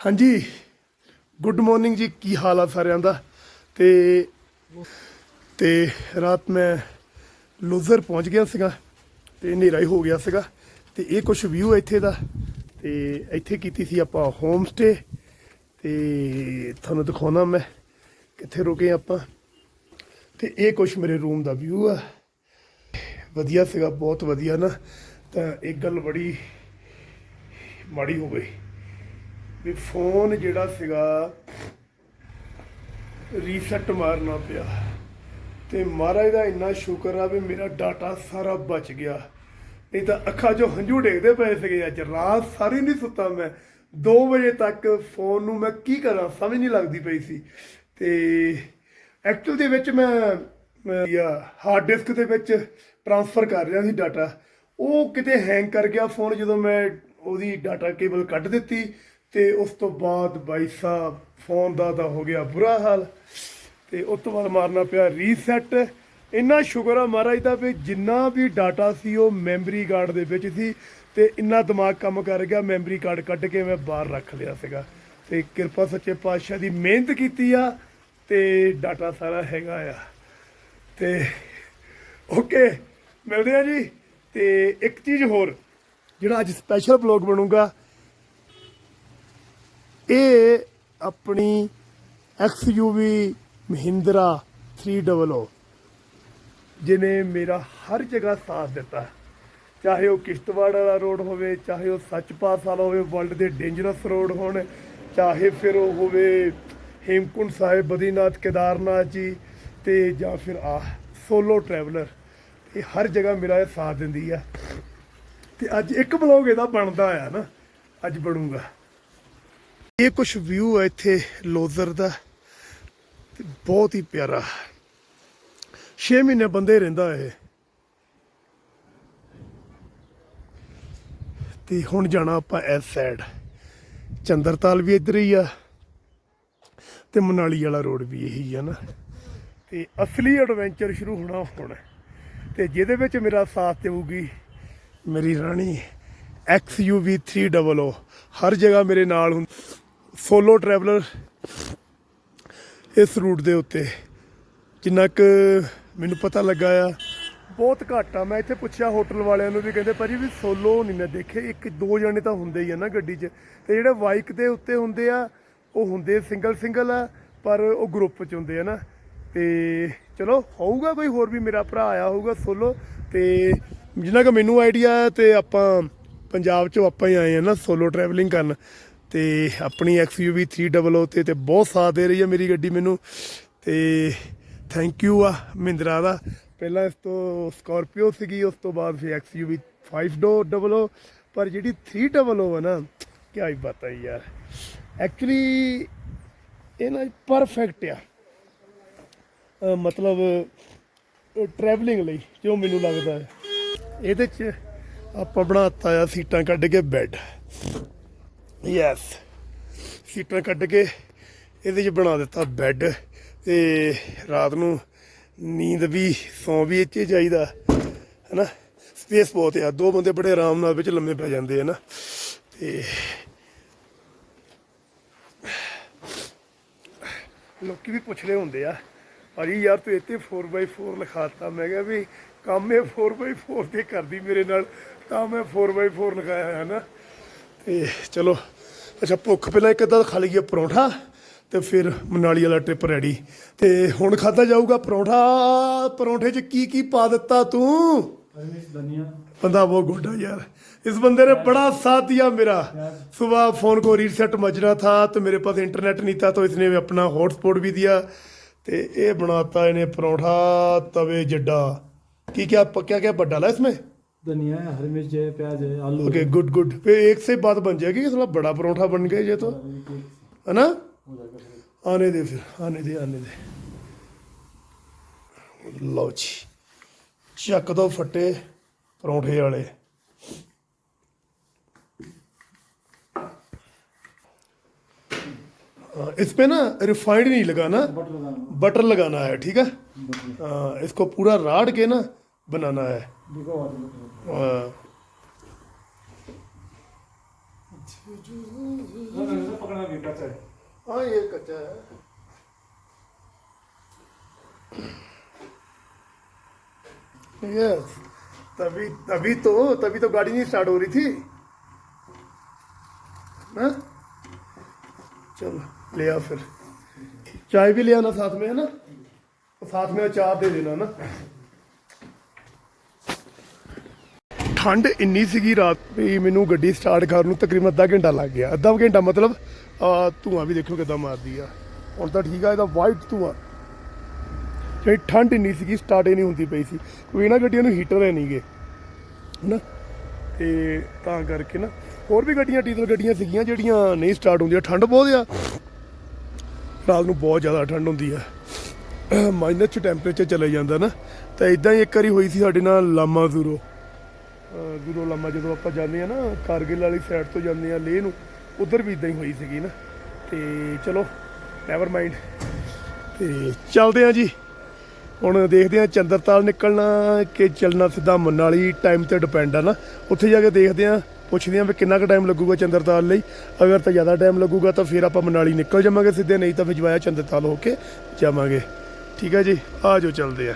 ਹਾਂਜੀ। Good morning ਜੀ, ਕੀ ਹਾਲ ਆ ਸਾਰਿਆਂ ਦਾ? ਤੇ ਤੇ ਰਾਤ ਮੈਂ ਲੂਜ਼ਰ ਪਹੁੰਚ ਗਿਆ ਸੀਗਾ ਤੇ ਹਨੇਰਾ ਹੀ ਹੋ ਗਿਆ ਸੀਗਾ ਤੇ ਇਹ ਕੁਝ ਵਿਊ ਇੱਥੇ ਦਾ। ਤੇ ਇੱਥੇ ਕੀਤੀ ਸੀ ਆਪਾਂ ਹੋਮ ਸਟੇ ਤੇ ਤੁਹਾਨੂੰ ਦਿਖਾਉਣਾ ਮੈਂ ਕਿੱਥੇ ਰੁਕੇ ਆਪਾਂ। ਤੇ ਇਹ ਕੁਝ ਮੇਰੇ ਰੂਮ ਦਾ ਵਿਊ ਆ। ਵਧੀਆ ਸੀਗਾ, ਬਹੁਤ ਵਧੀਆ ਨਾ। ਤਾਂ ਇੱਕ ਗੱਲ ਬੜੀ ਮਾੜੀ ਹੋ ਗਈ ਵੀ ਫੋਨ ਜਿਹੜਾ ਸੀਗਾ ਰੀਸੈਟ ਮਾਰਨਾ ਪਿਆ। ਤੇ ਮਹਾਰਾਜ ਦਾ ਇੰਨਾ ਸ਼ੁਕਰ ਆ ਵੀ ਮੇਰਾ ਡਾਟਾ ਸਾਰਾ ਬਚ ਗਿਆ। ਨਹੀਂ ਤਾਂ ਅੱਖਾਂ 'ਚੋਂ ਹੰਝੂ ਡੇਗਦੇ ਪਏ ਸੀਗੇ ਅੱਜ। ਰਾਤ ਸਾਰੀ ਨਹੀਂ ਸੁੱਤਾ ਮੈਂ। 2 ਵਜੇ ਤੱਕ ਫੋਨ ਨੂੰ ਮੈਂ ਕੀ ਕਰਾਂ, ਸਮਝ ਨਹੀਂ ਲੱਗਦੀ ਪਈ ਸੀ। ਤੇ ਐਕਚੁਅਲ ਦੇ ਵਿੱਚ ਮੈਂ ਮੈਂ ਹਾਰਡ ਡਿਸਕ ਦੇ ਵਿੱਚ ਟ੍ਰਾਂਸਫਰ ਕਰ ਰਿਹਾ ਸੀ ਡਾਟਾ ਉਹ ਕਿਤੇ ਹੈਂਗ ਕਰ ਗਿਆ ਫੋਨ ਜਦੋਂ ਮੈਂ ਉਹਦੀ ਡਾਟਾ ਕੇਬਲ ਕੱਢ ਦਿੱਤੀ। ਤੇ ਉਸ ਤੋਂ ਬਾਅਦ ਬਾਈ ਸਾਹਿਬ ਫੋਨ ਦਾ ਤਾਂ ਹੋ ਗਿਆ ਬੁਰਾ ਹਾਲ ਤੇ ਉਸ ਤੋਂ ਬਾਅਦ ਮਾਰਨਾ ਪਿਆ ਰੀਸੈਟ ਇੰਨਾ ਸ਼ੁਕਰ ਆ ਮਹਾਰਾਜ ਦਾ ਵੀ ਜਿੰਨਾ ਵੀ ਡਾਟਾ ਸੀ ਉਹ ਮੈਮਰੀ ਕਾਰਡ ਦੇ ਵਿੱਚ ਸੀ ਤੇ ਇੰਨਾ ਦਿਮਾਗ ਕੰਮ ਕਰ ਗਿਆ ਮੈਮਰੀ ਕਾਰਡ ਕੱਢ ਕੇ ਮੈਂ ਬਾਹਰ ਰੱਖ ਲਿਆ ਸੀਗਾ। ਤੇ ਕਿਰਪਾ ਸੱਚੇ ਪਾਤਸ਼ਾਹ ਦੀ ਮਿਹਨਤ ਕੀਤੀ ਆ ਤੇ ਡਾਟਾ ਸਾਰਾ ਹੈਗਾ ਆ। ਤੇ ਓਕੇ ਮਿਲਦੇ ਆ ਜੀ। ਤੇ ਇੱਕ ਚੀਜ਼ ਹੋਰ, ਜਿਹੜਾ ਅੱਜ ਸਪੈਸ਼ਲ ਬਲੌਗ ਬਣੂਗਾ ਇਹ ਆਪਣੀ XUV ਮਹਿੰਦਰਾ 300 ਜਿਨੇ ਮੇਰਾ ਹਰ ਜਗ੍ਹਾ ਸਾਥ ਦਿੱਤਾ। ਚਾਹੇ ਉਹ ਕਿਸ਼ਤਵਾੜ ਵਾਲਾ ਰੋਡ ਹੋਵੇ, ਚਾਹੇ ਉਹ ਸੱਚਪਾਸ ਵਾਲਾ ਹੋਵੇ ਵਰਲਡ ਦੇ ਡੇਂਜਰਸ ਰੋਡ ਹੋਣ, ਚਾਹੇ ਫਿਰ ਉਹ ਹੋਵੇ ਹੇਮਕੁੰਡ ਸਾਹਿਬ ਬਦੀਨਾਥ ਕੇਦਾਰਨਾਥ ਜੀ, ਤੇ ਜਾਂ ਫਿਰ ਆ ਸੋਲੋ ਟਰੈਵਲਰ ਇਹ ਹਰ ਜਗ੍ਹਾ ਮੇਰਾ ਇਹ ਸਾਥ ਦਿੰਦੀ ਆ। ਤੇ ਅੱਜ ਇੱਕ ਬਲੌਗ ਇਹਦਾ ਬਣਦਾ ਆ ਨਾ, ਅੱਜ ਬਣੂਗਾ। ਇਹ ਕੁਝ ਵਿਊ ਹੈ ਇੱਥੇ ਲੋਜ਼ਰ ਦਾ, ਤੇ ਬਹੁਤ ਹੀ ਪਿਆਰਾ। 6 ਮਹੀਨੇ ਬੰਦੇ ਰਹਿੰਦਾ ਇਹ। ਤੇ ਹੁਣ ਜਾਣਾ ਆਪਾਂ ਇਸ ਸਾਈਡ ਚੰਦਰਤਾਲ ਵੀ ਇੱਧਰ ਹੀ ਆ, ਤੇ ਮਨਾਲੀ ਵਾਲਾ ਰੋਡ ਵੀ ਇਹੀ ਆ ਨਾ। ਤੇ ਅਸਲੀ ਐਡਵੈਂਚਰ ਸ਼ੁਰੂ ਹੋਣਾ ਹੁਣ। ਤੇ ਜਿਹਦੇ ਵਿੱਚ ਮੇਰਾ ਸਾਥ ਦੇਊਗੀ ਮੇਰੀ ਰਾਣੀ XUV 300 ਹਰ ਜਗ੍ਹਾ ਮੇਰੇ ਨਾਲ ਹੁੰ ਸੋਲੋ ਟਰੈਵਲਰ ਇਸ ਰੂਟ ਦੇ ਉੱਤੇ। ਜਿੰਨਾ ਕੁ ਮੈਨੂੰ ਪਤਾ ਲੱਗਾ ਆ, ਬਹੁਤ ਘੱਟ ਆ। ਮੈਂ ਇੱਥੇ ਪੁੱਛਿਆ ਹੋਟਲ ਵਾਲਿਆਂ ਨੂੰ ਵੀ ਕਹਿੰਦੇ, ਭਾਜੀ, ਵੀ ਸੋਲੋ ਨਹੀਂ ਮੈਂ ਦੇਖੇ। ਇੱਕ ਦੋ ਜਣੇ ਤਾਂ ਹੁੰਦੇ ਹੀ ਆ ਨਾ ਗੱਡੀ 'ਚ। ਤੇ ਜਿਹੜੇ ਬਾਈਕ ਦੇ ਉੱਤੇ ਹੁੰਦੇ ਆ, ਉਹ ਹੁੰਦੇ ਸਿੰਗਲ ਸਿੰਗਲ ਆ, ਪਰ ਉਹ ਗਰੁੱਪ 'ਚ ਹੁੰਦੇ ਆ ਨਾ। ਤੇ ਚਲੋ, ਹੋਊਗਾ ਕੋਈ ਹੋਰ ਵੀ ਮੇਰਾ ਭਰਾ ਆਇਆ ਹੋਊਗਾ ਸੋਲੋ ਤੇ ਜਿੰਨਾ ਕਿ ਮੈਨੂੰ ਆਈਡੀਆ ਹੈ ਤੇ ਆਪਾਂ ਪੰਜਾਬ 'ਚੋਂ ਆਪਾਂ ਹੀ ਆਏ ਆ ਨਾ ਸੋਲੋ ਟਰੈਵਲਿੰਗ ਕਰਨ। ਤੇ ਆਪਣੀ XUV 300 ਤੇ ਤੇ ਬਹੁਤ ਸਾਥ ਦੇ ਰਹੀ ਹੈ ਮੇਰੀ ਗੱਡੀ ਮੈਨੂੰ। ਤੇ ਥੈਂਕ ਯੂ ਆ ਮਹਿੰਦਰਾ ਦਾ। ਪਹਿਲਾਂ ਇਸ ਤੋਂ ਸਕਾਰਪੀਓ ਸੀਗੀ, ਉਸ ਤੋਂ ਬਾਅਦ ਫਿਰ XUV 500 ਪਰ ਜਿਹੜੀ 300 ਹੈ ਨਾ ਕੀ ਹੀ ਬਾਤ ਹੈ ਯਾਰ। ਐਕਚੁਅਲੀ ਇਹ ਨਾ ਪਰਫੈਕਟ ਆ। ਮਤਲਬ ਟਰੈਵਲਿੰਗ ਲਈ ਜੋ ਮੈਨੂੰ ਲੱਗਦਾ ਹੈ। ਇਹਦੇ ਚ ਆਪਾਂ ਬਣਾਤਾ ਆ ਸੀਟਾਂ ਕੱਢ ਕੇ ਬੈੱਡ ਯੈਸ ਸੀਟਾਂ ਕੱਢ ਕੇ ਇਹਦੇ 'ਚ ਬਣਾ ਦਿੱਤਾ ਬੈੱਡ ਤੇ ਰਾਤ ਨੂੰ ਨੀਂਦ ਵੀ ਸੌਂ ਵੀ ਇੱਥੇ ਜਾਈਦਾ, ਹੈਨਾ? ਸਪੇਸ ਬਹੁਤ ਆ। ਦੋ ਬੰਦੇ ਬੜੇ ਆਰਾਮ ਨਾਲ ਵਿੱਚ ਲੰਮੇ ਪੈ ਜਾਂਦੇ ਆ ਨਾ। ਤੇ ਲੋਕੀ ਵੀ ਪੁੱਛਦੇ ਹੁੰਦੇ ਆ, ਭਾਜੀ ਯਾਰ ਤੂੰ ਇੱਥੇ 4x4 ਲਿਖਾਤਾ। ਮੈਂ ਕਿਹਾ ਵੀ ਕੰਮ ਇਹ 4x4 ਤੇ ਕਰਦੀ ਮੇਰੇ ਨਾਲ, ਤਾਂ ਮੈਂ 4x4 ਲਿਖਾਇਆ ਹੈ ਨਾ ਤੇ ਚਲੋ ਅੱਛਾ ਭੁੱਖ ਪਹਿਲਾਂ ਇੱਕ ਅੱਧਾ ਖਾ ਲਈਏ ਪਰੌਂਠਾ ਤੇ ਫਿਰ ਮਨਾਲੀ ਵਾਲਾ ਟ੍ਰਿਪ ਰੈਡੀ ਤੇ ਹੁਣ ਖਾਦਾ ਜਾਊਗਾ ਪਰੌਂਠਾ ਪਰੌਂਠੇ 'ਚ ਕੀ ਕੀ ਪਾ ਦਿੱਤਾ ਤੂੰ ਬੰਦਾ ਬਹੁਤ ਗੋਡਾ यार इस बंदे ने बड़ा साथ दिया मेरा सुबह फोन को रीसेट मजना था तो मेरे पास इंटरनेट नहीं था तो इसने अपना हॉटस्पॉट भी दिया ते ये बनाता इन्हें परोठा तवे जड्डा की क्या क्या क्या बड़ा डाला इसमें धनिया है हरी मिर्च है प्याज है आलू ओके गुड गुड फिर एक से बात बन जाएगी कि थोड़ा बड़ा परोठा बन गया ये तो है ना आने दे फिर आने दे आने दे ਲਓ ਜੀ ਚੱਕ ਦੋ ਫੱਟੇ ਪਰੌਂਠੇ ਵਾਲੇ हाँ, इस पे ना रिफाइंड नहीं लगाना बटर लगाना बटर लगाना है ठीक है हाँ, इसको पूरा राड़ के ना बनाना है देखो और बटर हाँ, पकड़ना भी कच्चा है हाँ ये कच्चा है यस तभी तभी तो तभी तो गाड़ी नहीं स्टार्ट हो रही थी हाँ चलो ले आ फिर चाय भी ले आना साथ में है ना साथ में अचार दे देना ना ਠੰਡ ਇੰਨੀ ਸੀਗੀ ਰਾਤ ਵੀ ਮੈਨੂੰ ਗੱਡੀ ਸਟਾਰਟ ਕਰਨ ਨੂੰ ਤਕਰੀਬਨ ਅੱਧਾ ਘੰਟਾ ਲੱਗ ਗਿਆ। ਅੱਧਾ ਘੰਟਾ ਮਤਲਬ ਆ ਧੂਆਂ ਵੀ ਦੇਖੋ ਕਿਦਾਂ ਮਾਰਦੀ ਆ। ਹੁਣ ਤਾਂ ਠੀਕ ਆ, ਇਹਦਾ ਵਾਈਟ ਧੂਆਂ। ਜਿਹੜੀ ਠੰਡ ਇੰਨੀ ਸੀਗੀ ਸਟਾਰਟ ਹੀ ਨਹੀਂ ਹੁੰਦੀ ਪਈ ਸੀ। ਕੋਈ ਇਹਨਾਂ ਗੱਡੀਆਂ ਨੂੰ ਹੀਟਰ ਹੈ ਨਹੀਂਗੇ। ਹਨਾ? ਤੇ ਤਾਂ ਕਰਕੇ ਨਾ, ਹੋਰ ਵੀ ਗੱਡੀਆਂ ਡੀਜ਼ਲ ਗੱਡੀਆਂ ਸੀਗੀਆਂ ਜਿਹੜੀਆਂ ਨਹੀਂ ਸਟਾਰਟ ਹੁੰਦੀਆਂ। ਠੰਡ ਬਹੁਤ ਆ। ਰਾਤ ਨੂੰ ਬਹੁਤ ਜ਼ਿਆਦਾ ਠੰਡ ਹੁੰਦੀ ਆ। ਮਾਈਨਸ ਚ ਟੈਂਪਰੇਚਰ ਚਲੇ ਜਾਂਦਾ ਨਾ। ਤਾਂ ਇਦਾਂ ਹੀ ਇੱਕ ਵਾਰੀ ਹੋਈ ਸੀ ਸਾਡੇ ਨਾਲ ਲਾਮਾ ਜ਼ੂਰੋ। ਗੁਰੂ ਜ਼ੀਰੋ ਲੰਮਾ ਜਦੋਂ ਆਪਾਂ ਜਾਂਦੇ ਆ ਨਾ, ਕਾਰਗਿਲ ਵਾਲੀ ਸਾਈਡ ਤੋਂ ਜਾਂਦੇ ਆ ਲੇਹ ਨੂੰ, ਉਧਰ ਵੀ ਇਦਾਂ ਹੀ ਹੋਈ ਸੀਗੀ ਨਾ। ਤੇ ਚਲੋ ਨੈਵਰ ਮਾਈਂਡ ਤੇ ਚੱਲਦੇ ਆ ਜੀ। ਹੁਣ ਦੇਖਦੇ ਆ ਚੰਦਰਤਾਲ ਨਿਕਲਣਾ ਕਿ ਚੱਲਣਾ ਸਿੱਧਾ ਮਨਾਲੀ ਟਾਈਮ ਤੇ ਡਿਪੈਂਡ ਆ ਨਾ। ਉੱਥੇ ਜਾ ਕੇ ਦੇਖਦੇ ਆ ਪੁੱਛਦੇ ਆ ਵੀ ਕਿੰਨਾ ਕੁ ਟਾਈਮ ਲੱਗੂਗਾ ਚੰਦਰਤਾਲ ਲਈ। ਅਗਰ ਤਾਂ ਜ਼ਿਆਦਾ ਟਾਈਮ ਲੱਗੂਗਾ ਤਾਂ ਫਿਰ ਆਪਾਂ ਮਨਾਲੀ ਨਿਕਲ ਜਾਵਾਂਗੇ ਸਿੱਧੇ, ਨਹੀਂ ਤਾਂ ਫਿਰ ਜਵਾਇਆ ਚੰਦਰਤਾਲ ਹੋ ਕੇ ਜਾਵਾਂਗੇ। ਠੀਕ ਹੈ ਜੀ, ਆ ਜਾਓ, ਚੱਲਦੇ ਆ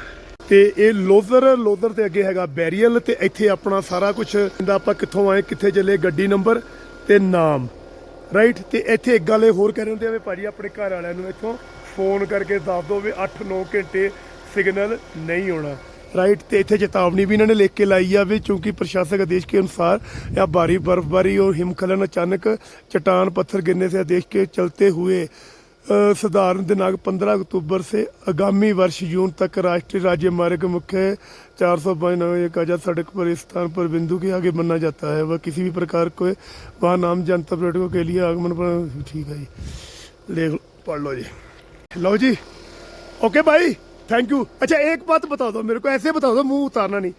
ਤੇ ਇਹ ਲੋਜ਼ਰ ਲੋਜ਼ਰ ਤੇ ਅੱਗੇ ਹੈਗਾ ਬੈਰੀਅਲ ਤੇ ਇੱਥੇ ਆਪਣਾ ਸਾਰਾ ਕੁਝ ਦਾ ਆਪਾਂ ਕਿੱਥੋਂ ਆਏ, ਕਿੱਥੇ ਚਲੇ, ਗੱਡੀ ਨੰਬਰ ਤੇ ਨਾਮ। ਰਾਈਟ ਤੇ ਇੱਥੇ ਇੱਕ ਗੱਲ ਇਹ ਹੋਰ ਕਹਿ ਰਹੇ ਹੁੰਦੇ ਆ ਵੀ ਭਾਜੀ ਆਪਣੇ ਘਰ ਵਾਲਿਆਂ ਨੂੰ ਇੱਥੋਂ ਫੋਨ ਕਰਕੇ ਦੱਸ ਦਿਓ ਵੀ 8-9 ਘੰਟੇ ਸਿਗਨਲ ਨਹੀਂ ਆਉਣਾ। ਰਾਈਟ ਤੇ ਇੱਥੇ ਚੇਤਾਵਨੀ ਵੀ ਇਹਨਾਂ ਨੇ ਲਿਖ ਕੇ ਲਾਈ ਆ ਵੀ ਕਿਉਂਕਿ ਪ੍ਰਸ਼ਾਸਕ ਆਦੇਸ਼ ਕੇ ਅਨੁਸਾਰ या भारी ਬਰਫ਼ਬਾਰੀ ਔਰ ਹਿਮਖਲਨ ਅਚਾਨਕ चट्टान ਪੱਥਰ ਗਿਰਨੇ से ਆਦੇਸ਼ ਕੇ ਚਲਤੇ ਹੋਏ। साधारण दिनांक 15 अक्टूबर से आगामी वर्ष जून तक राष्ट्रीय राज्य मार्ग मुख्य चार सौ बानवे काजा सड़क पर इस स्थान पर बिंदु के आगे बनना जाता है वह किसी भी प्रकार के वहाँ नाम जनता पर्यटकों के लिए आगमन पर ठीक है जी ले पढ़ लो जी लो जी ओके भाई थैंक यू अच्छा एक बात बता दो मेरे को ऐसे बता दो मुँह उतारना नहीं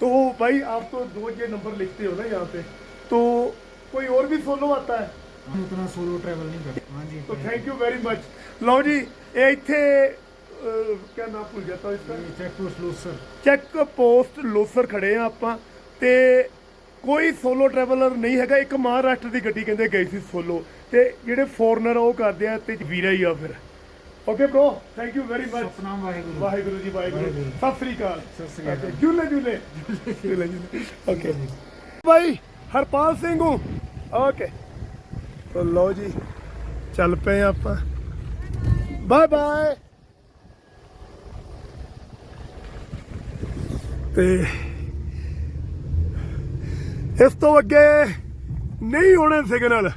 तो भाई आप तो दो ये नंबर लिखते हो ना यहाँ पे तो कोई और भी सोलो आता है ਮੈਂ ਉਤਨਾ ਸੋਲੋ ਟਰੈਵਲ ਨਹੀਂ ਕਰਦਾ ਹਾਂਜੀ। ਤੋ ਥੈਂਕ ਯੂ ਵੈਰੀ ਮੱਚ ਲਓ ਜੀ ਇਹ ਇੱਥੇ ਕਿਆ ਨਾਮ ਭੁੱਲ ਗਿਆ ਤਾਂ ਇਸ check post Losar check post Losar ਖੜੇ ਆ ਆਪਾਂ। ਤੇ ਕੋਈ ਸੋਲੋ ਟਰੈਵਲਰ ਨਹੀਂ ਹੈਗਾ ਇੱਕ ਮਹਾਰਾਸ਼ਟਰ ਦੀ ਗੱਡੀ ਕਹਿੰਦੇ ਗਈ ਸੀ ਸੋਲੋ ਤੇ ਜਿਹੜੇ ਫੋਰਨਰ ਉਹ ਕਰਦੇ ਆ ਤੇ ਵੀਰਾ ਹੀ ਆ ਫਿਰ। Okay bro thank you very much Satnam Waheguru. Waheguru ji Waheguru. Sat Sri Akal. Sat Sri Akal. ਜੁਲੇ ਜੁਲੇ। ਜੁਲੇ ਜੁਲੇ। Okay Bhai Harpal Singh okay ਤਾਂ ਲਓ ਜੀ, ਚੱਲ ਪਏ ਆਪਾਂ। Bye bye. ਤੇ ਇਸ ਤੋਂ ਅੱਗੇ ਨਹੀਂ ਹੋਣੇ ਸਿਗਨਲ।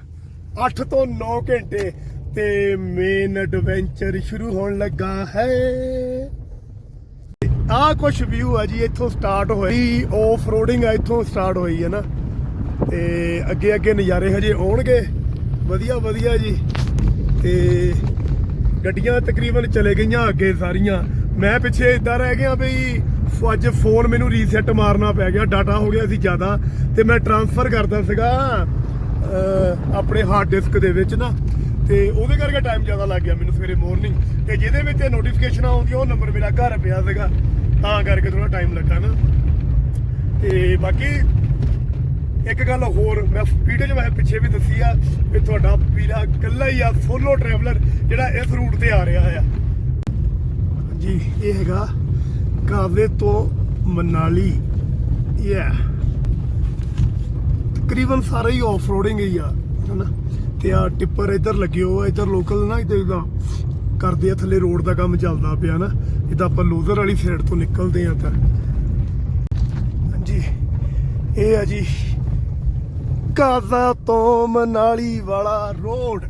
8 ਤੋਂ 9 ਘੰਟੇ ਤੇ ਮੇਨ ਐਡਵੈਂਚਰ ਸ਼ੁਰੂ ਹੋਣ ਲੱਗਾ ਹੈ। ਆਹ ਕੁਝ ਵਿਊ ਆ ਜੀ, ਇੱਥੋਂ ਸਟਾਰਟ ਹੋਈ ਆਫ ਰੋਡਿੰਗ ਆ, ਇੱਥੋਂ ਸਟਾਰਟ ਹੋਈ ਹੈ ਨਾ। ਤੇ ਅੱਗੇ ਅੱਗੇ ਨਜ਼ਾਰੇ ਹਜੇ ਆਉਣਗੇ। ਵਧੀਆ ਵਧੀਆ ਜੀ। ਤੇ ਗੱਡੀਆਂ ਤਕਰੀਬਨ ਚਲੇ ਗਈਆਂ ਅੱਗੇ ਸਾਰੀਆਂ। ਮੈਂ ਪਿੱਛੇ ਇਦਾਂ ਰਹਿ ਗਿਆ ਬਈ ਫ- ਅੱਜ ਫੋਨ ਮੈਨੂੰ ਰੀਸੈਟ ਮਾਰਨਾ ਪੈ ਗਿਆ ਡਾਟਾ ਹੋ ਗਿਆ ਸੀ ਜ਼ਿਆਦਾ। ਤੇ ਮੈਂ ਟਰਾਂਸਫਰ ਕਰਦਾ ਸੀਗਾ ਆਪਣੇ ਹਾਰਡ ਡਿਸਕ ਦੇ ਵਿੱਚ ਨਾ। ਤੇ ਉਹਦੇ ਕਰਕੇ ਟਾਈਮ ਜ਼ਿਆਦਾ ਲੱਗ ਗਿਆ ਮੈਨੂੰ ਸਵੇਰੇ ਮਾਰਨਿੰਗ ਤੇ ਜਿਹਦੇ ਵਿੱਚ ਨੋਟੀਫਿਕੇਸ਼ਨ ਆਉਂਦੀ ਉਹ ਨੰਬਰ ਮੇਰਾ ਘਰ ਪਿਆ ਸੀਗਾ। ਤਾਂ ਕਰਕੇ ਥੋੜਾ ਟਾਈਮ ਲੱਗਾ ਨਾ। ਤੇ ਬਾਕੀ ਇੱਕ ਗੱਲ ਹੋਰ ਮੈਂ ਵੀਡੀਓ 'ਚ ਮੈਂ ਪਿੱਛੇ ਵੀ ਦੱਸੀ ਆ ਕਿ ਤੁਹਾਡਾ ਵੀਰਾ ਇਕੱਲਾ ਹੀ ਆ ਸੋਲੋ ਟਰੈਵਲਰ ਜਿਹੜਾ ਇਸ ਰੂਟ ਤੇ ਆ ਰਿਹਾ ਆ। ਜੀ ਇਹ ਹੈਗਾ ਕਾਵੇ ਤੋਂ ਮਨਾਲੀ। ਯਾ ਤਕਰੀਬਨ ਸਾਰਾ ਹੀ ਆਫ ਰੋਡਿੰਗ ਹੀ ਆ, ਹਨਾ? ਤੇ ਆ ਟਿੱਪਰ ਇੱਧਰ ਲੱਗੇ ਹੋ ਇੱਧਰ ਲੋਕਲ ਨਾ ਇੱਧਰ ਦਾ ਕਰਦੇ ਆ, ਥੱਲੇ ਰੋਡ ਦਾ ਕੰਮ ਚੱਲਦਾ ਪਿਆ ਨਾ ਜਿੱਦਾਂ ਆਪਾਂ ਲੋਜ਼ਰ ਵਾਲੀ ਸਾਈਡ ਤੋਂ ਨਿਕਲਦੇ ਆ ਤਾਂ। ਹਾਂਜੀ, ਇਹ ਆ ਜੀ ਕਾਜ਼ਾ ਤੋਂ ਮਨਾਲੀ ਵਾਲਾ ਰੋਡ।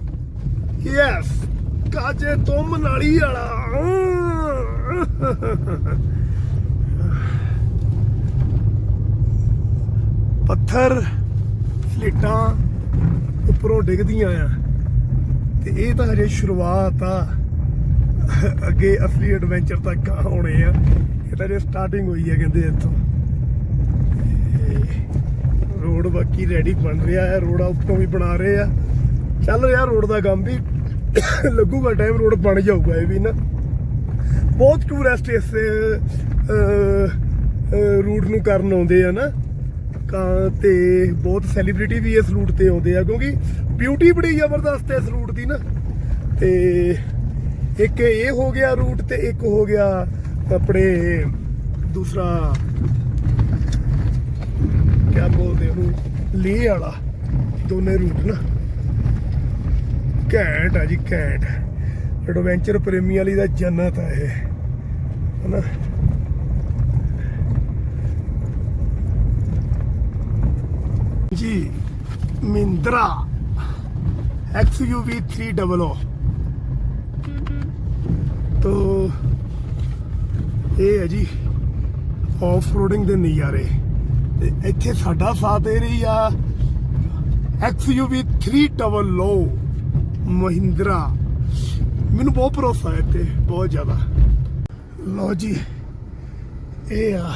ਯੈਸ ਕਾਜੇ ਤੋਂ ਮਨਾਲੀ ਵਾਲਾ। ਪੱਥਰ ਸਲੇਟਾਂ ਉੱਪਰੋਂ ਡਿੱਗਦੀਆਂ ਆ। ਤੇ ਇਹ ਤਾਂ ਹਜੇ ਸ਼ੁਰੂਆਤ ਆ। ਅੱਗੇ ਅਸਲੀ ਐਡਵੈਂਚਰ ਤੱਕ ਆਉਣੇ ਆ। ਇਹ ਤਾਂ ਜੇ ਸਟਾਰਟਿੰਗ ਹੋਈ ਹੈ ਕਹਿੰਦੇ ਇੱਥੋਂ। ਰੋਡ ਬਾਕੀ ਰੈਡੀ ਬਣ ਰਿਹਾ ਹੈ, ਰੋਡ ਉੱਪਰੋਂ ਵੀ ਬਣਾ ਰਹੇ ਆ। ਚੱਲ ਰਿਹਾ ਰੋਡ ਦਾ ਕੰਮ ਵੀ ਲੱਗੂਗਾ ਟਾਈਮ ਰੋਡ ਬਣ ਜਾਊਗਾ ਇਹ ਵੀ ਨਾ। ਬਹੁਤ ਟੂਰਿਸਟ ਇਸ ਰੂਟ ਨੂੰ ਕਰਨ ਆਉਂਦੇ ਆ ਨਾ। ਤਾਂ ਤੇ ਬਹੁਤ ਸੈਲੀਬ੍ਰਿਟੀ ਵੀ ਇਸ ਰੂਟ ਤੇ ਆਉਂਦੇ ਆ, ਕਿਉਂਕਿ ਬਿਊਟੀ ਬੜੀ ਜ਼ਬਰਦਸਤ ਹੈ ਇਸ ਰੂਟ ਦੀ ਨਾ। ਤੇ ਇੱਕ ਇਹ ਹੋ ਗਿਆ ਰੂਟ ਤੇ ਇੱਕ ਹੋ ਗਿਆ ਆਪਣੇ ਦੂਸਰਾ ਕਿਆ ਬੋਲਦੇ ਉਹਨੂੰ ਲੇਹ ਵਾਲਾ, ਦੋਨੇ ਰੂਟ ਨਾ। ਘੈਂਟ ਆ ਜੀ, ਘੈਂਟ। ਐਡਵੈਂਚਰ ਪ੍ਰੇਮੀ ਵਾਲੀ ਦਾ ਜੰਨਤ ਆ ਇਹ। ਹਨਾ? ਜੀ, ਮਿੰਦਰਾ XUV 300 ਤੋ, ਇਹ ਹੈ ਜੀ ਆਫ ਰੋਡਿੰਗ ਦੇ ਨਜ਼ਾਰੇ। ਤੇ ਇੱਥੇ ਸਾਡਾ ਸਾਥ ਦੇ ਰਹੀ ਆ XUV 300 ਮਹਿੰਦਰਾ। ਮੈਨੂੰ ਬਹੁਤ ਭਰੋਸਾ ਹੈ ਇੱਥੇ, ਬਹੁਤ ਜ਼ਿਆਦਾ। ਲਓ ਜੀ, ਇਹ ਆ।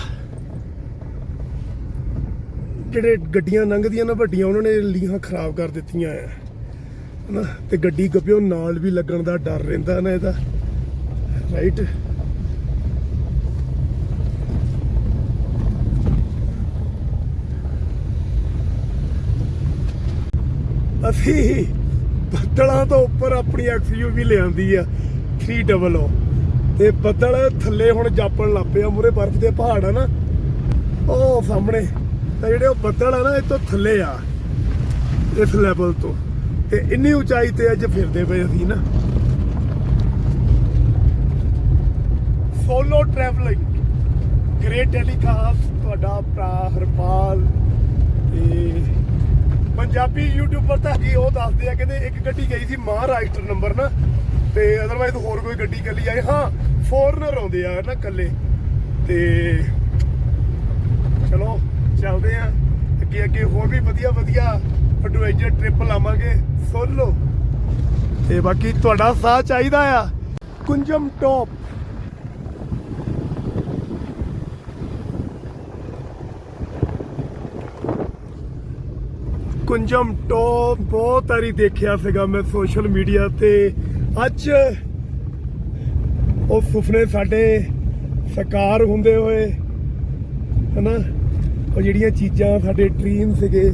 ਜਿਹੜੇ ਗੱਡੀਆਂ ਲੰਘਦੀਆਂ ਨਾ, ਵੱਡੀਆਂ, ਉਹਨਾਂ ਨੇ ਲੀਹਾਂ ਖਰਾਬ ਕਰ ਦਿੱਤੀਆਂ ਆ। ਹਨਾ, ਤੇ ਗੱਡੀ ਗੱਪਿਓ ਨਾਲ ਵੀ ਲੱਗਣ ਦਾ ਡਰ ਰਹਿੰਦਾ ਨਾ ਇਹਦਾ। ਰਾਈਟ ਅਸੀਂ ਬੱਦਲਾਂ ਤੋਂ ਉੱਪਰ ਆਪਣੀ ਐਕਸਯੂ ਵੀ ਲਿਆਂਦੀ ਆ 300 ਤੇ ਬੱਦਲ ਥੱਲੇ ਹੁਣ ਜਾਪਣ ਲੱਗ ਪਿਆ ਮੂਰੇ ਬਰਫ਼ ਦੇ ਪਹਾੜ ਆ ਨਾ। ਉਹ ਸਾਹਮਣੇ, ਤਾਂ ਜਿਹੜੇ ਉਹ ਬੱਦਲ ਆ ਨਾ, ਇਹ ਤੋਂ ਥੱਲੇ ਆ, ਇਸ ਲੈਵਲ ਤੋਂ। ਤੇ ਇੰਨੀ ਉਚਾਈ ਤੇ ਅੱਜ ਫਿਰਦੇ ਪਏ ਅਸੀਂ ਨਾ। ਸੋਲੋ ਟਰੈਵਲਿੰਗ ਗ੍ਰੇਟ ਟੈਲੀਕਾਸਟ ਤੁਹਾਡਾ ਭਰਾ ਹਰਪਾਲ ਤੇ ਪੰਜਾਬੀ ਯੂਟਿਊਬਰ ਤਾਂ ਜੀ ਉਹ ਦੱਸਦੇ ਆ, ਕਹਿੰਦੇ ਇੱਕ ਗੱਡੀ ਗਈ ਸੀ ਮਹਾਰਾਸ਼ਟਰ ਨੰਬਰ ਨਾ, ਤੇ ਅਦਰਵਾਈਜ਼ ਹੋਰ ਕੋਈ ਗੱਡੀ ਕੱਲੀ ਆਏ ਹਾਂ ਫੋਰਨਰ ਆਉਂਦੇ ਆ ਨਾ ਕੱਲੇ ਤੇ ਚਲੋ, ਚੱਲਦੇ ਆ। ਅੱਗੇ ਅੱਗੇ ਹੋਰ ਵੀ ਵਧੀਆ ਵਧੀਆ ਐਡਵੈਂਚਰ ਟ੍ਰਿਪ ਲਾਵਾਂਗੇ। ਸੁਣ ਲਓ। ਤੇ ਬਾਕੀ ਤੁਹਾਡਾ ਸਾਥ ਚਾਹੀਦਾ ਆ। ਕੁੰਜਮ ਟੌਪ ਕੁੰਜਮ ਟੋਪ ਬਹੁਤ ਵਾਰੀ ਦੇਖਿਆ ਸੀਗਾ ਮੈਂ ਸੋਸ਼ਲ ਮੀਡੀਆ ਤੇ। ਅੱਜ ਉਹ ਸੁਪਨੇ ਸਾਡੇ ਸਾਕਾਰ ਹੁੰਦੇ ਹੋਏ, ਹਨਾ, ਉਹ ਜਿਹੜੀਆਂ ਚੀਜ਼ਾਂ ਸਾਡੇ ਡ੍ਰੀਮ ਸੀਗੇ,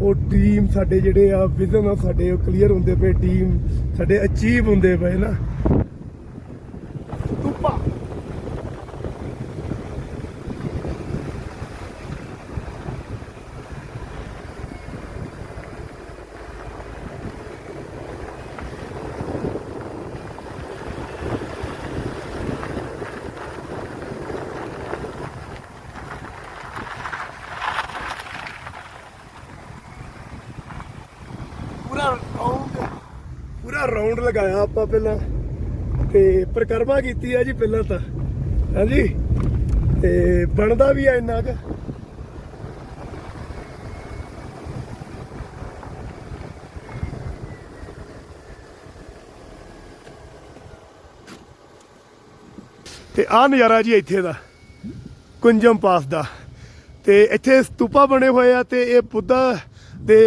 ਉਹ ਡ੍ਰੀਮ ਸਾਡੇ ਜਿਹੜੇ ਆ ਵਿਜ਼ਨ ਆ ਸਾਡੇ, ਉਹ ਕਲੀਅਰ ਹੁੰਦੇ ਪਏ ਡ੍ਰੀਮ ਸਾਡੇ ਅਚੀਵ ਹੁੰਦੇ ਪਏ ਨਾ ਤੁਪਾ ਪੂਰਾ ਰਾਉਂਡ ਪੂਰਾ ਰਾਉਂਡ ਲਗਾਇਆ ਆਪਾਂ ਪਹਿਲਾਂ। ਤੇ ਪ੍ਰਕਰਮਾ ਕੀਤੀ ਆ ਜੀ ਪਹਿਲਾਂ ਤਾਂ। ਹਾਂਜੀ? ਤੇ ਬਣਦਾ ਵੀ ਆ ਇੰਨਾ ਕੁ। ਤੇ ਆ ਨਜ਼ਾਰਾ ਜੀ ਇੱਥੇ ਦਾ, ਕੁੰਜਮ ਪਾਸ ਦਾ। ਤੇ ਇੱਥੇ ਸਤੂਪਾ ਬਣੇ ਹੋਏ ਆ ਤੇ ਇਹ ਬੁੱਧਾ ਦੇ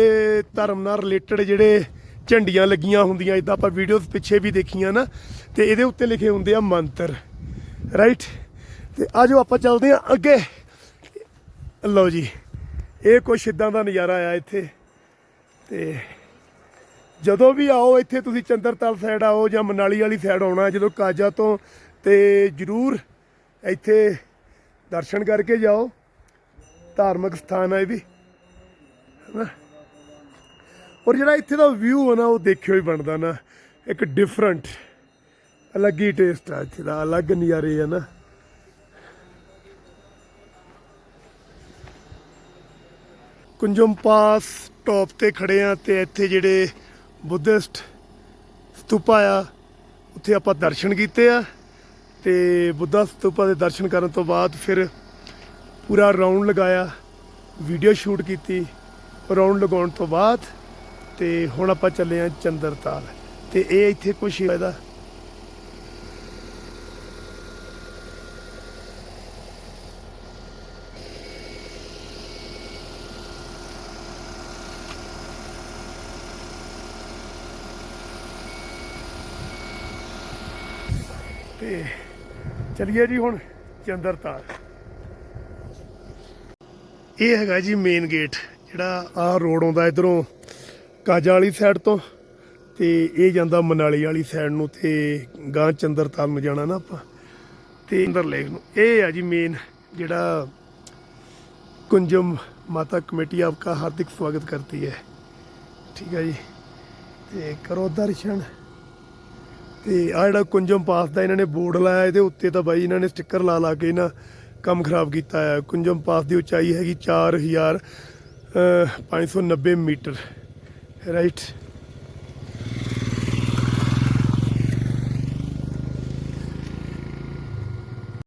ਧਰਮ ਨਾਲ ਰਿਲੇਟਡ ਜਿਹੜੇ ਝੰਡੀਆਂ ਲੱਗੀਆਂ ਹੁੰਦੀਆਂ ਇਦਾਂ ਆਪਾਂ ਵੀਡੀਓਜ਼ ਪਿੱਛੇ ਵੀ ਦੇਖੀਆਂ ਨਾ, ਤੇ ਇਹਦੇ ਉੱਤੇ ਲਿਖੇ ਹੁੰਦੇ ਆ ਮੰਤਰ ਰਾਈਟ ਤੇ ਆਜੋ ਆਪਾਂ ਚੱਲਦੇ ਆ ਅੱਗੇ। ਲਓ ਜੀ, ਇਹ ਕੁਛ ਇਦਾਂ ਦਾ ਨਜ਼ਾਰਾ ਆ ਇੱਥੇ। ਤੇ ਜਦੋਂ ਵੀ ਆਓ ਇੱਥੇ, ਤੁਸੀਂ ਚੰਦਰਤਲ ਸਾਈਡ ਆਓ ਜਾਂ ਮਨਾਲੀ ਵਾਲੀ ਸਾਈਡ ਆਉਣਾ, ਜਦੋਂ ਕਾਜਾ ਤੋਂ, ਤੇ ਜਰੂਰ ਇੱਥੇ ਦਰਸ਼ਨ ਕਰਕੇ ਜਾਓ। ਧਾਰਮਿਕ ਸਥਾਨ ਹੈ ਇਹ ਵੀ, ਹਨਾ? ਔਰ ਜਿਹੜਾ ਇੱਥੇ ਦਾ ਵਿਊ ਹੈ ਨਾ, ਉਹ ਦੇਖਿਓ ਹੀ ਬਣਦਾ ਨਾ। ਇੱਕ ਡਿਫਰੈਂਟ ਅਲੱਗ ਹੀ ਟੇਸਟ ਆ ਇੱਥੇ ਦਾ, ਅਲੱਗ ਨਜ਼ਾਰੇ ਆ ਨਾ। ਕੁੰਜਮ ਪਾਸ ਟੌਪ ਤੇ ਖੜੇ ਆ ਤੇ ਇੱਥੇ ਜਿਹੜੇ ਬੁੱਧਿਸਟ ਸਤੂਪਾ ਆ, ਉੱਥੇ ਆਪਾਂ ਦਰਸ਼ਨ ਕੀਤੇ ਆ ਤੇ ਬੁੱਧਾ ਸਤੂਪਾ ਦੇ ਦਰਸ਼ਨ ਕਰਨ ਤੋਂ ਬਾਅਦ ਫਿਰ ਪੂਰਾ ਰਾਉਂਡ ਲਗਾਇਆ ਵੀਡੀਓ ਸ਼ੂਟ ਕੀਤੀ। ਰਾਉਂਡ ਲਗਾਉਣ ਤੋਂ ਬਾਅਦ ਤੇ ਹੁਣ ਆਪਾਂ ਚੱਲੇ ਆ ਚੰਦਰਤਾਲ। ਤੇ ਇਹ ਇੱਥੇ ਕੁਛ ਇਹਦਾ ਤੇ ਚਲਿਏ ਜੀ ਹੁਣ ਚੰਦਰਤਾਲ। ਇਹ ਹੈਗਾ ਜੀ ਮੇਨ ਗੇਟ ਜਿਹੜਾ ਆਹ ਰੋਡ ਆਉਂਦਾ ਇਧਰੋਂ ਕਾਜਾ ਵਾਲੀ ਸਾਈਡ ਤੋਂ ਤੇ ਇਹ ਜਾਂਦਾ ਮਨਾਲੀ ਵਾਲੀ ਸਾਈਡ ਨੂੰ ਤੇ ਗਾਂ ਚੰਦਰਤਾਲ ਨੂੰ ਜਾਣਾ ਨਾ ਆਪਾਂ, ਤੇ ਅੰਦਰ ਲੇਕ ਨੂੰ। ਇਹ ਆ ਜੀ ਮੇਨ ਜਿਹੜਾ ਕੁੰਜਮ ਮਾਤਾ ਕਮੇਟੀ ਆਪਕਾ ਹਾਰਦਿਕ ਸਵਾਗਤ ਕਰਤੀ ਹੈ। ਠੀਕ ਹੈ ਜੀ। ਤੇ ਕਰੋ ਦਰਸ਼ਨ। ਤੇ ਆ ਜਿਹੜਾ ਕੁੰਜਮ ਪਾਸ ਦਾ ਇਹਨਾਂ ਨੇ ਬੋਰਡ ਲਾਇਆ, ਇਹਦੇ ਉੱਤੇ ਤਾਂ ਬਾਈ ਇਹਨਾਂ ਨੇ ਸਟicker ਲਾ ਲਾ ਕੇ ਇਹਨਾਂ ਕੰਮ ਖਰਾਬ ਕੀਤਾ ਹੈ ਕੁੰਜਮ ਪਾਸ ਦੀ ਉਚਾਈ ਹੈਗੀ 4590 ਮੀਟਰ। ਰਾਈਟ